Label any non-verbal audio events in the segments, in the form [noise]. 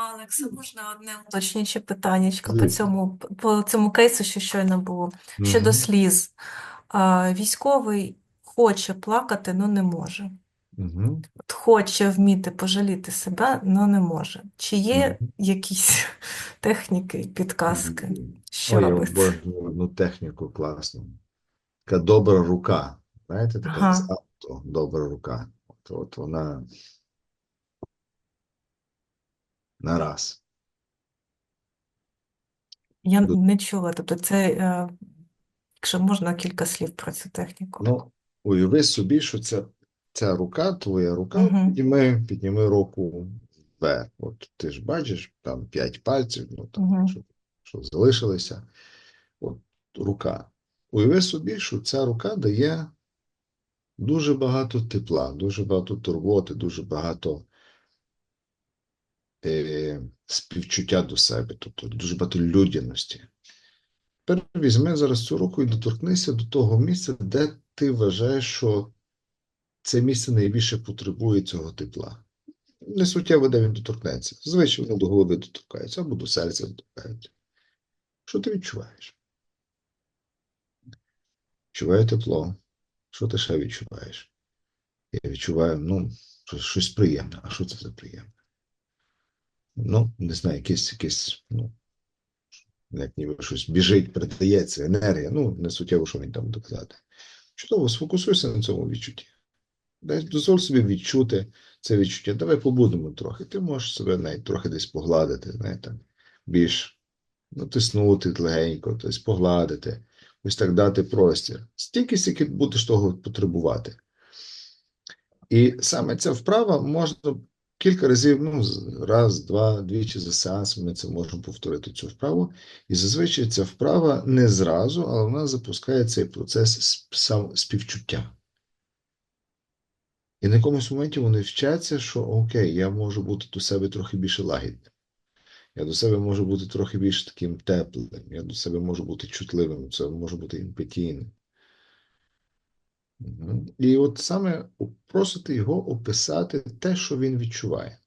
Алекса, можна одне уточнююче питаннячко по цьому, по цьому кейсу, що щойно було. Щодо сліз. А, Військовий хоче плакати, але не може. Мгм. От хоче вміти пожаліти себе, але не може. Чи є Мгм. якісь [laughs] техніки, підказки, що Ой, я робити? обожнюю одну техніку класну. Така добра рука. Знаєте, така Ага. з авто, добра рука. От, от вона на раз. Я не чула. Тобто це, е, якщо можна, кілька слів про цю техніку. Ну, уяви собі, що ця, ця рука, твоя рука, Мгм. підніми, підніми руку вверх. От ти ж бачиш, там п'ять пальців, ну там, Мгм. що, що залишилося. От рука. Уяви собі, що ця рука дає дуже багато тепла, дуже багато турботи, дуже багато е, співчуття до себе, тобто дуже багато людяності. Тепер візьми зараз цю руку і доторкнися до того місця, де ти вважаєш, що це місце найбільше потребує цього тепла. Не суттєво, де він доторкнеться. Звичайно, до голови доторкається або до серця доторкається. Що ти відчуваєш? Відчуваю тепло. Що ти ще відчуваєш? Я відчуваю, ну, щось, приємне. А що це за приємне? Ну, не знаю, якесь, якесь, ну, як ніби щось біжить, передається, енергія. Ну, не суттєво, що він там буде казати. Чудово, сфокусуйся на цьому відчутті. Дай дозволь собі відчути це відчуття. Давай побудемо трохи. Ти можеш себе навіть трохи десь погладити, знаєте, більш натиснути легенько, тобто погладити, ось так дати простір. Стільки, стільки будеш того потребувати. І саме ця вправа можна кілька разів, ну, раз, два, двічі за сеанс ми це можемо повторити цю вправу. І зазвичай ця вправа не зразу, але вона запускає цей процес співчуття. І на якомусь моменті вони вчаться, що окей, я можу бути до себе трохи більше лагідним. Я до себе можу бути трохи більш таким теплим, я до себе можу бути чутливим, це можу бути емпатійним. І от саме просити його описати те, що він відчуває.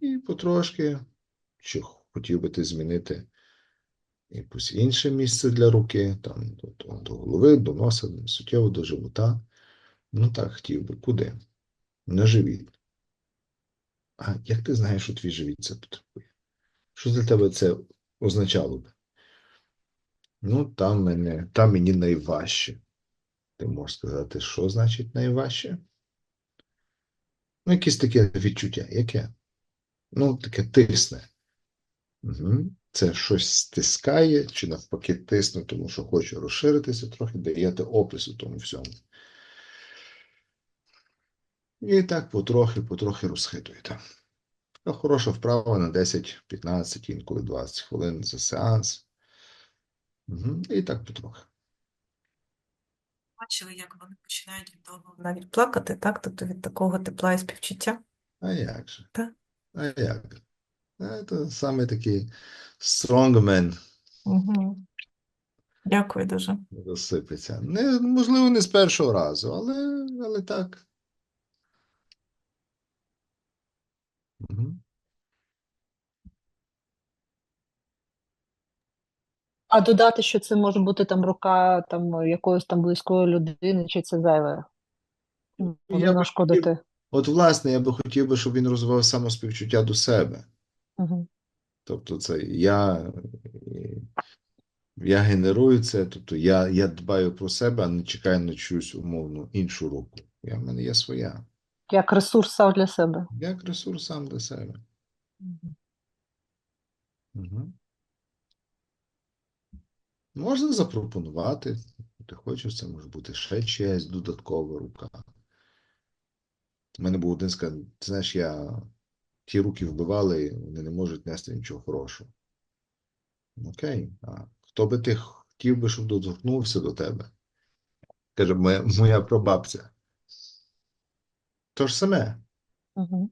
І потрошки, чи хотів би ти змінити якесь інше місце для руки, там, до, до, до голови, до носа, суттєво до живота. Ну так, хотів би. Куди? На живіт. А як ти знаєш, що твій живіт це потребує? Що для тебе це означало би? Ну, там мене, там мені найважче. Ти можеш сказати, що значить найважче? Ну, якесь таке відчуття. Яке? Ну, таке тисне. Угу. Це щось стискає, чи навпаки тисне, тому що хоче розширитися, трохи даєте опис у тому всьому. І так потрохи, потрохи розхитуєте. Хороша вправа на 10, 15, інколи 20 хвилин за сеанс. Угу. І так потрохи. Бачили, як вони починають від того навіть плакати, так? Тобто від такого тепла і співчуття. А як же? Так. А як? Це саме такий стронгмен Угу. Дякую дуже. розсипеться. Не, можливо, не з першого разу, але, але так. Угу. А додати, що це може бути там рука там якоїсь там близької людини, чи це зайве? Я Може нашкодити. От, власне, я би хотів би, щоб він розвивав самоспівчуття до себе. Угу. Тобто, це я, я генерую це, тобто я, я дбаю про себе, а не чекаю на чиюсь умовну іншу руку. Я, в мене є своя. Як ресурс сам для себе. Як ресурс сам для себе. Угу. Можна запропонувати, ти хочеш, це може бути ще чиясь додаткова рука. У мене був один сказав, ти знаєш, я ті руки вбивали, вони не можуть нести нічого хорошого. Окей, а хто би ти хотів би, щоб доторкнувся до тебе? Каже, моя, моя прабабця. То ж саме. Угу.